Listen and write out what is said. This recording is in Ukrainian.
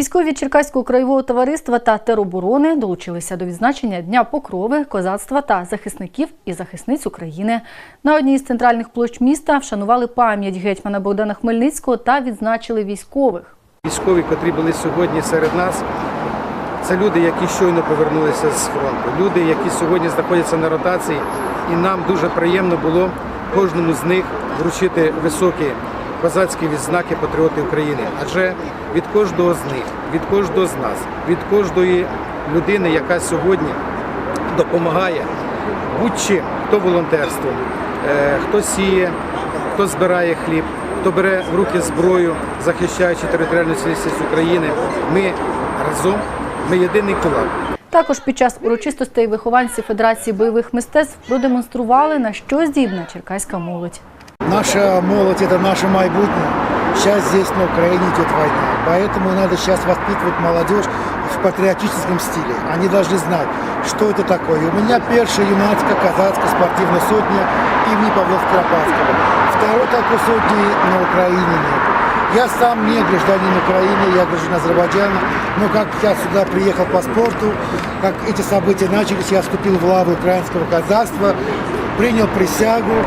Військові Черкаського краєвого товариства та тероборони долучилися до відзначення Дня покрови, козацтва та захисників і захисниць України. На одній з центральних площ міста вшанували пам'ять гетьмана Богдана Хмельницького та відзначили військових. Військові, котрі були сьогодні серед нас, це люди, які щойно повернулися з фронту. Люди, які сьогодні знаходяться на ротації, і нам дуже приємно було кожному з них вручити високі козацькі відзнаки патріоти України. Адже від кожного з них, від кожного з нас, від кожної людини, яка сьогодні допомагає будь-чим, хто волонтерством, е, хто сіє, хто збирає хліб, хто бере в руки зброю, захищаючи територіальну цілісність України. Ми разом, ми єдиний кулак. Також під час урочистостей вихованці Федерації бойових мистецтв продемонстрували, на що здібна черкаська молодь. Наша молодь – это наше майбутнее. Сейчас здесь на Украине идет война. Поэтому надо сейчас воспитывать молодежь в патриотическом стиле. Они должны знать, что это такое. У меня первая юнацкая казацкая спортивная сотня имени Павла Скоропадского. Второй такой сотни на Украине нет. Я сам не гражданин Украины, я гражданин Азербайджана. Но как я сюда приехал по спорту, как эти события начались, я вступил в лаву украинского казахства, принял присягу.